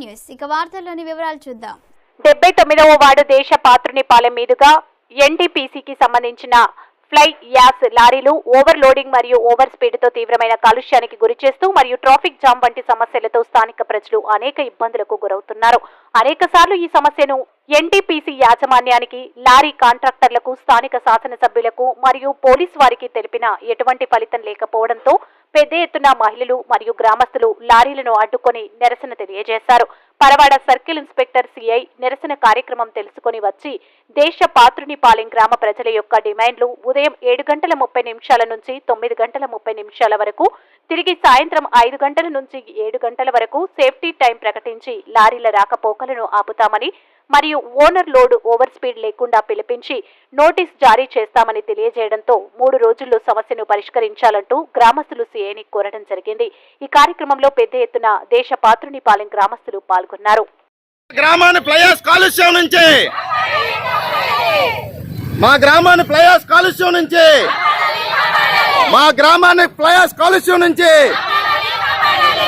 News. ఇక వార్తల్లోని వివరాలు చూద్దాం. డెబ్బై తొమ్మిదవ వార్డు దేశ పాత్రునిపాలెం మీదుగా ఎన్టీపీసీకి సంబంధించిన ఫ్లై యాస్ లారీలు ఓవర్ లోడింగ్ మరియు ఓవర్ స్పీడ్తో తీవ్రమైన కాలుష్యానికి గురి చేస్తూ మరియు ట్రాఫిక్ జామ్ వంటి సమస్యలతో స్థానిక ప్రజలు అనేక ఇబ్బందులకు గురవుతున్నారు. అనేక సార్లు ఈ సమస్యను ఎన్టీపీసీ యాజమాన్యానికి లారీ కాంట్రాక్టర్లకు స్థానిక శాసనసభ్యులకు మరియు పోలీస్ వారికి తెలిపిన ఎటువంటి ఫలితం లేకపోవడంతో పెద్ద ఎత్తున మహిళలు మరియు గ్రామస్తులు లారీలను అడ్డుకొని నిరసన తెలియజేశారు. పరవాడ సర్కిల్ ఇన్స్పెక్టర్ సిఐ నిరసన కార్యక్రమం తెలుసుకొని వచ్చి దేశ పాత్రునిపాలెం గ్రామ ప్రజల యొక్క డిమాండ్లు ఉదయం ఏడు గంటల ముప్పై నిమిషాల నుంచి తొమ్మిది గంటల ముప్పై నిమిషాల వరకు తిరిగి సాయంత్రం ఐదు గంటల నుంచి ఏడు గంటల వరకు సేఫ్టీ టైం ప్రకటించి లారీల రాకపోకలను ఆపుతామని మరియు ఓనర్ లోడ్ ఓవర్ స్పీడ్ లేకుండా పిలిపించి నోటీస్ జారీ చేస్తామని తెలియజేయడంతో మూడు రోజుల్లో సమస్యను పరిష్కరించాలంటూ గ్రామస్తులు సీఐని కోరడం జరిగింది. ఈ కార్యక్రమంలో పెద్ద ఎత్తున దేశ పాత్రునిపాలెం గ్రామస్తులు పాల్గొన్నారు. గ్రామాన్ని ప్లయాస్ కాలుష్యం నుంచి! మా గ్రామాన్ని ప్లయాస్ కాలుష్యం నుంచి! మా గ్రామాన్ని ప్లయాస్ కాలుష్యం నుంచి!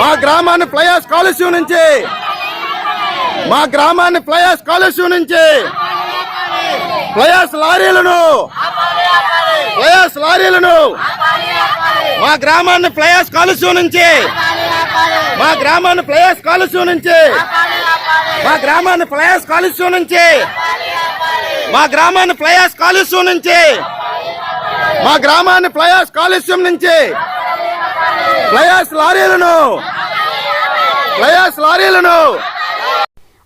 మా గ్రామాన్ని ప్లయాస్ కాలుష్యం నుంచి! మా గ్రామాన్ని ఫ్లయాస్ కాలుష్యం నుంచి ఫ్లయాస్ లారీలను ఫ్లయాస్ లారీలను మా గ్రామాన్ని ఫ్లయాస్ కాలుష్యం నుంచి మా గ్రామాన్ని ఫ్లయాస్ కాలుష్యం నుంచి మా గ్రామాన్ని ఫ్లయాస్ కాలుష్యం నుంచి మా గ్రామాన్ని ఫ్లయాస్ కాలుష్యం నుంచి మా గ్రామాన్ని ఫ్లయాస్ కాలుష్యం నుంచి ఫ్లయాస్ లారీలను ఫ్లయాస్ లారీలను